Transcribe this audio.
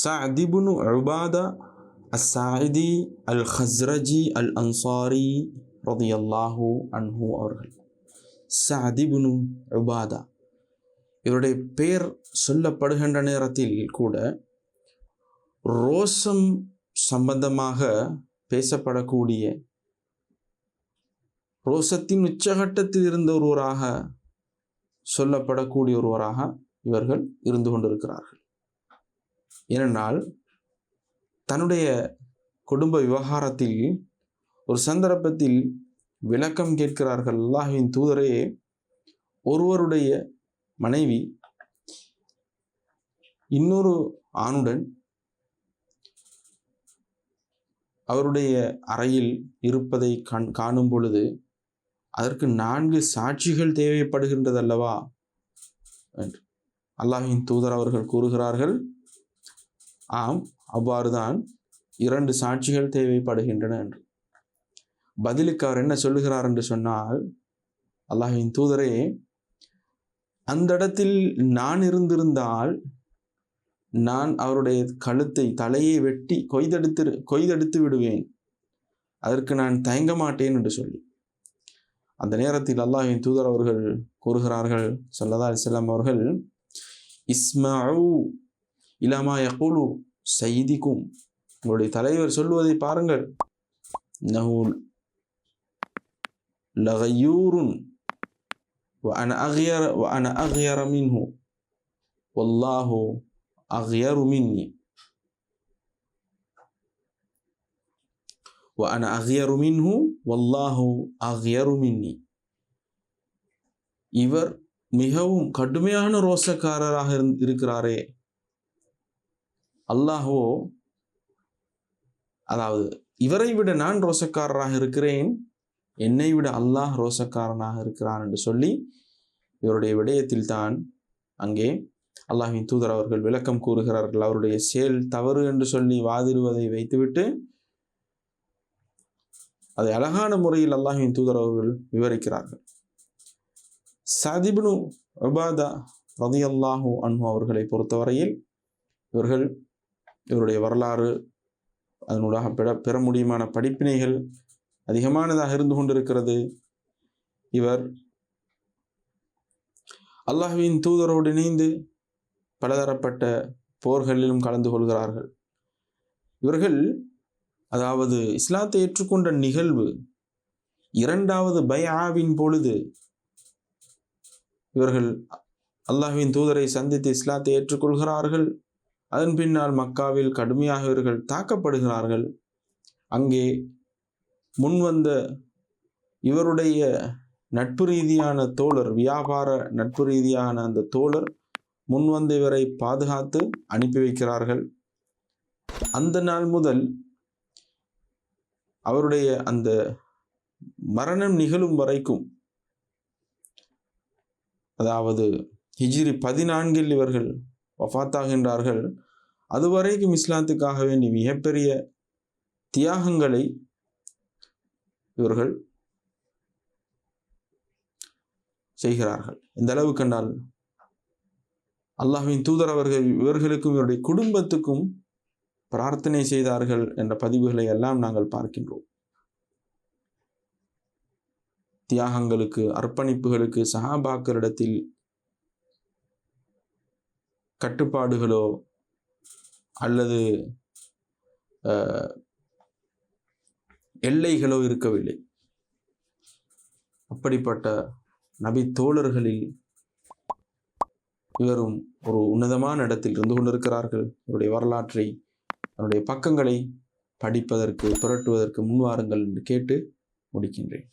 சஅதிபுனு உபாதா அஸ்ஸாயிதி அல் ஹஸ்ரஜி அல் அன்சாரி ரதியல்லாஹு அன்ஹு அவர்கள் சஅதிபுனு உபாதா இவருடைய பெயர் சொல்லப்படுகின்ற நேரத்தில் கூட ரோசம் சம்பந்தமாக பேசப்படக்கூடிய ரோசத்தின் உச்சகட்டத்தில் இருந்த ஒருவராக சொல்லப்படக்கூடிய ஒருவராக இவர்கள் இருந்து கொண்டிருக்கிறார்கள். ஏனென்றால் தன்னுடைய குடும்ப விவகாரத்தில் ஒரு சந்தர்ப்பத்தில் விளக்கம் கேட்கிறார்கள் அல்லாஹின் தூதரே ஒருவருடைய மனைவி இன்னொரு ஆணுடன் அவருடைய அறையில் இருப்பதை கண் காணும் பொழுது அதற்கு நான்கு சாட்சிகள் தேவைப்படுகின்றது அல்லவா என்று அல்லாஹின் தூதர் அவர்கள் கூறுகிறார்கள். ஆம் அவ்வாறுதான் இரண்டு சாட்சிகள் தேவைப்படுகின்றன என்று. பதிலுக்கு அவர் என்ன சொல்லுகிறார் என்று சொன்னால் அல்லாஹின் தூதரே அந்த இடத்தில் நான் இருந்திருந்தால் நான் அவருடைய கழுத்தை தலையை வெட்டி கொய்தெடுத்து கொய்தெடுத்து விடுவேன். அதற்கு நான் தயங்க மாட்டேன் என்று சொல்லி. அந்த நேரத்தில் அல்லாஹின் தூதர் அவர்கள் கூறுகிறார்கள் சொல்லதா அலிஸ்லாம் அவர்கள் இஸ்மாவு இலாமா யகுலு சைதிக்கும் உங்களுடைய தலைவர் சொல்லுவதை பாருங்கள் நஹூல் லகையூருன் وأنا أغير وأنا أغير منه والله أغير مني وأنا أغير منه والله أغير مني இவர் மிகவும் கடுமையான ரோசக்காரராக இருந்- இருக்கிறாரே அல்லாஹோ அதாவது இவரை விட நான் ரோசக்காரராக இருக்கிறேன் என்னை விட அல்லாஹ் ரோசக்காரனாக இருக்கிறான் என்று சொல்லி இவருடைய விடயத்தில் தான் அங்கே அல்லாஹின் தூதர் அவர்கள் விளக்கம் கூறுகிறார்கள். அவருடைய செயல் தவறு என்று சொல்லி வாதிடுவதை வைத்துவிட்டு அதை அழகான முறையில் அல்லாஹின் தூதர் அவர்கள் விவரிக்கிறார்கள். சதிபுனு உபாதா ரதியல்லாஹு அன்ஹு அவர்களை பொறுத்தவரையில் இவர்கள் இவருடைய வரலாறு அதனூடாக பெற பெற முடியுமான படிப்பினைகள் அதிகமானதாக இருந்து கொண்டிருக்கிறது. இவர் அல்லாஹுவின் தூதரோடு இணைந்து பலதரப்பட்ட போர்களிலும் கலந்து கொள்கிறார்கள். இவர்கள் அதாவது இஸ்லாத்தை ஏற்றுக்கொண்ட நிகழ்வு இரண்டாவது பயாவின் பொழுது இவர்கள் அல்லாஹ்வின் தூதரை சந்தித்து இஸ்லாத்தை ஏற்றுக்கொள்கிறார்கள். அதன் பின்னால் மக்காவில் கடுமையாக இவர்கள் தாக்கப்படுகிறார்கள். அங்கே முன்வந்த இவருடைய நட்பு ரீதியான தோழர் வியாபார நட்பு ரீதியான அந்த தோழர் முன்வந்த இவரை பாதுகாத்து அனுப்பி வைக்கிறார்கள். அந்த நாள் முதல் அவருடைய அந்த மரணம் நிகழும் வரைக்கும் அதாவது ஹிஜிரி பதினான்கில் இவர்கள் வஃத்தாகின்றார்கள். அதுவரைக்கும் இஸ்லாத்துக்காக வேண்டி மிகப்பெரிய தியாகங்களை இவர்கள் செய்கிறார்கள். இந்த அளவு கண்டால் அல்லாஹின் தூதர் அவர்கள் இவர்களுக்கும் இவருடைய குடும்பத்துக்கும் பிரார்த்தனை செய்தார்கள் என்ற பதிவுகளை எல்லாம் நாங்கள் பார்க்கின்றோம். தியாகங்களுக்கு அர்ப்பணிப்புகளுக்கு சஹாபாக்களிடத்தில் கட்டுப்பாடுகளோ அல்லது எல்லைகளோ இருக்கவில்லை. அப்படிப்பட்ட நபி தோழர்களில் இவரும் ஒரு உன்னதமான இடத்தில் இருந்து கொண்டிருக்கிறார்கள். இவருடைய வரலாற்றை அவருடைய பக்கங்களை படிப்பதற்கு புரட்டுவதற்கு முன்வாருங்கள் என்று கேட்டு முடிக்கின்றேன்.